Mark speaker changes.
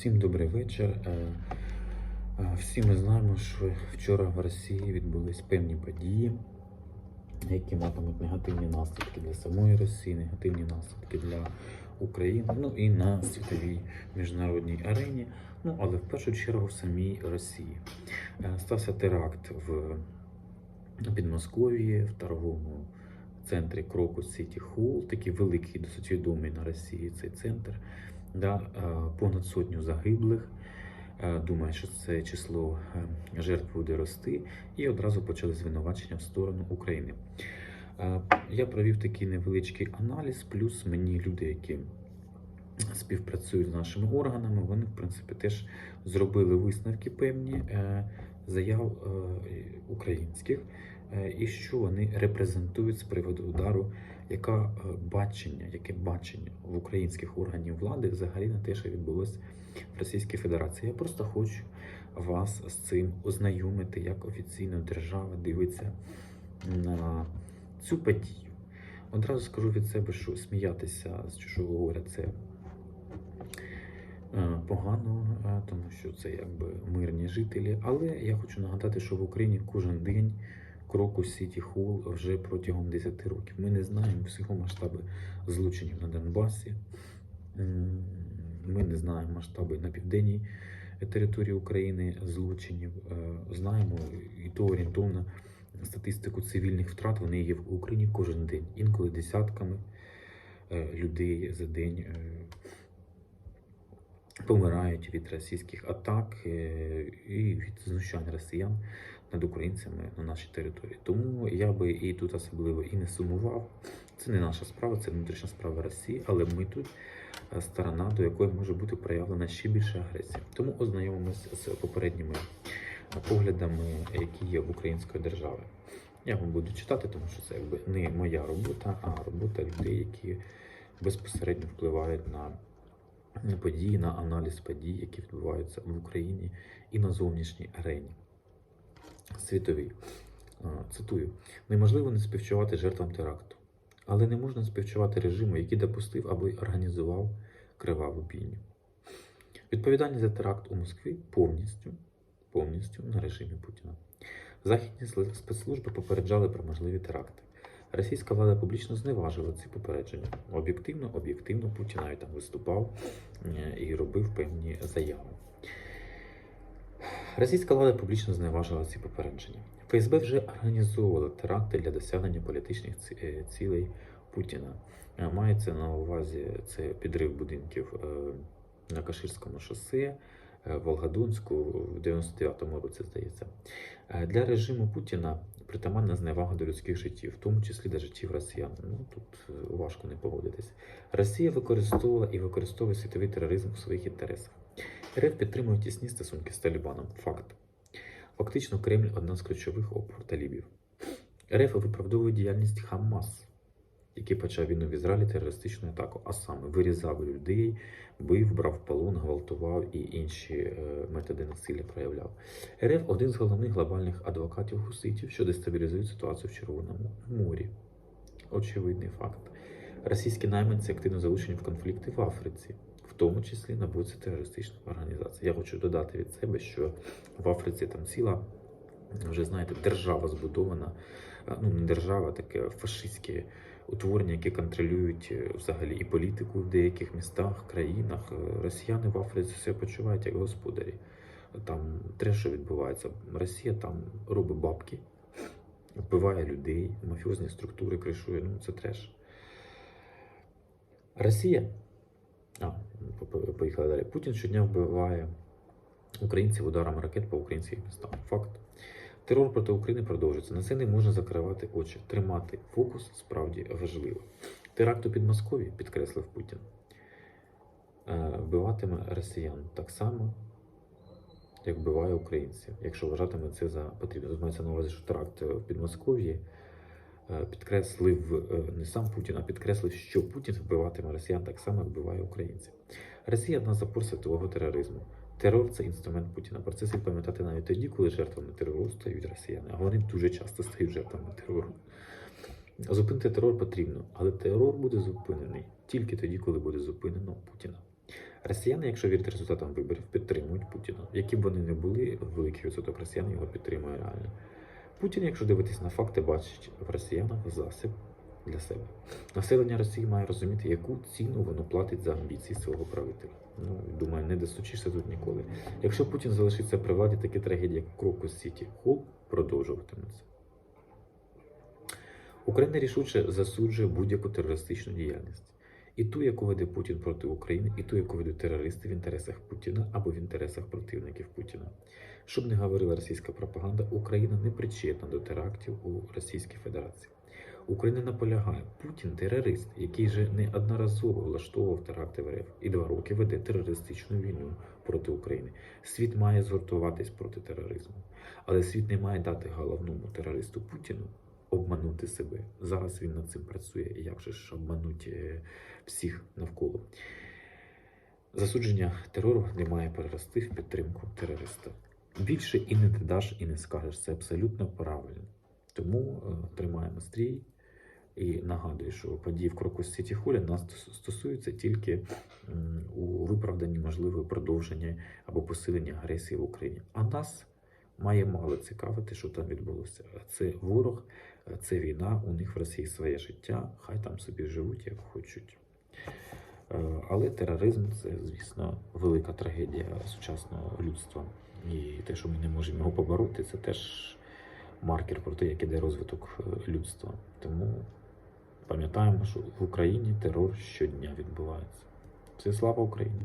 Speaker 1: Всім добрий вечір. Е, е, Всі ми знаємо, що вчора в Росії відбулись певні події, які матимуть негативні наслідки для самої Росії, негативні наслідки для України, ну і на світовій міжнародній арені. Ну але в першу чергу в самій Росії. Е, Стався теракт в Підмосков'ї, в торговому центрі Крокус Сіті Холл, такий великий, досить відомий на Росії цей центр. Да, е, понад сотню загиблих. Е, Думаю, що це число е, жертв буде рости, і одразу почали звинувачення в сторону України. Я провів такий невеличкий аналіз, плюс мені люди, які співпрацюють з нашими органами, вони, в принципі, теж зробили висновки певні заяв українських, і що вони репрезентують з приводу удару яка е, бачення, яке бачення в українських органів влади взагалі на те, що відбулося в Російській Федерації. Я просто хочу вас з цим ознайомити, як офіційно держава дивиться на цю подію. Одразу скажу від себе, що сміятися з чужого горя це е, погано, е, тому що це якби мирні жителі. Але я хочу нагадати, що в Україні кожен день Крокус Сіті Холл вже протягом 10 років. Ми не знаємо всього масштаби злочинів на Донбасі. Ми не знаємо масштаби на південній території України злочинів. Е, Знаємо і то орієнтовно статистику цивільних втрат. Вони є в Україні кожен день, інколи десятками е, людей за день. е, Помирають від російських атак і від знущань росіян над українцями на нашій території. Тому я би і тут особливо і не сумував. Це не наша справа, це внутрішня справа Росії, але ми тут е, сторона, до якої може бути проявлена ще більша агресія. Тому ознайомимося з попередніми е, поглядами, які є в української держави. Я вам буду читати, тому що це якби не моя робота, а робота людей, які безпосередньо впливають на події, на аналіз подій, які відбуваються в Україні і на зовнішній арені світовій. Цитую: неможливо не співчувати жертвам теракту, але не можна співчувати режиму, який допустив або організував криваву бійню. Відповідальність за теракт у Москві повністю, повністю на режимі Путіна. Західні спецслужби попереджали про можливі теракти. Російська влада публічно зневажила ці попередження. Об'єктивно, об'єктивно Путін навіть там виступав е, і робив певні заяви. Російська влада публічно зневажила ці попередження. ФСБ вже організовувала теракти для досягнення політичних е, цілей Путіна. Е, Мається на увазі це підрив будинків е, на Каширському шосе, Волгодонську в 99-му році, здається. Для режиму Путіна притаманна зневага до людських життів, в тому числі до життів росіян. Ну тут важко не погодитись. Росія використовувала і використовує світовий тероризм у своїх інтересах. РФ підтримує тісні стосунки з Талібаном. Факт. Фактично, Кремль одна з ключових опор талібів. РФ виправдовує діяльність Хамас, який почав війну в Ізраїлі терористичну атаку, а саме вирізав людей, бив, брав полон, гвалтував і інші е, методи насилля проявляв. РФ один з головних глобальних адвокатів хуситів, що дестабілізують ситуацію в Червоному морі. Очевидний факт. Російські найманці активно залучені в конфлікти в Африці, тому числі на боці терористичних організацій. Я хочу додати від себе, що в Африці там ціла, вже знаєте, держава збудована, е, ну не держава, таке фашистське утворення, які контролюють е, взагалі і політику в деяких містах, країнах. Е, Росіяни в Африці все почувають як господарі. Там те, що відбувається. Росія там робить бабки, вбиває людей, мафіозні структури кришує. Ну це треш. Росія. А, поїхали далі. Путін щодня вбиває українців ударами ракет по українських містах. Факт. Терор проти України продовжується. На це не можна закривати очі. Тримати фокус справді важливо. Теракт у Підмосков'ї, підкреслив Путін, е, вбиватиме росіян так само, як вбиває українців, якщо вважатиме це за потрібне. Тут мається на увазі, що теракт в Підмосков'ї е, підкреслив е, не сам Путін, а підкреслив, що Путін вбиватиме росіян так само, як вбиває українців. Росія одна з опор світового тероризму. Терор це інструмент Путіна. Про це слід пам'ятати навіть тоді, коли жертвами терору стають росіяни. А вони дуже часто стають жертвами терору. Зупинити терор потрібно, але терор буде зупинений тільки тоді, коли буде зупинено Путіна. Росіяни, якщо вірити результатам виборів, підтримують Путіна. Які б вони не були, великий відсоток росіян його підтримує реально. Путін, якщо дивитись на факти, бачить в росіянах засіб для себе. Населення Росії має розуміти, яку ціну воно платить за амбіції свого правителя. Ну, думаю, не досучишся тут ніколи. Якщо Путін залишиться при владі, такі трагедії, як Крокус Сіті Холл, продовжуватимуться. Україна рішуче засуджує будь-яку терористичну діяльність. І ту, яку веде Путін проти України, і ту, яку ведуть терористи в інтересах Путіна або в інтересах противників Путіна. Щоб не говорила російська пропаганда, Україна не причетна до терактів у Російській Федерації. Україна наполягає, Путін терорист, який же неодноразово влаштовував теракти в РФ і два роки веде терористичну війну проти України. Світ має згуртуватись проти тероризму, але світ не має дати головному терористу Путіну обманути себе. Зараз він над цим працює. Як же ж обманути е, всіх навколо? Засудження терору не має перерости в підтримку терориста. Більше і не додаш, і не скажеш. Це абсолютно правильно. Тому е, тримаємо стрій і нагадую, що події в Крокус Сіті Холі нас стосуються тільки у виправданні можливого продовження або посилення агресії в Україні. А нас має мало цікавити, що там відбулося. Це ворог, це війна, у них в Росії своє життя, хай там собі живуть як хочуть. Е, Але тероризм це, звісно, велика трагедія сучасного людства. І те, що ми не можемо його побороти, це теж маркер про те, як іде розвиток е, людства. Тому пам'ятаємо, що в Україні терор щодня відбувається. Це слава Україні!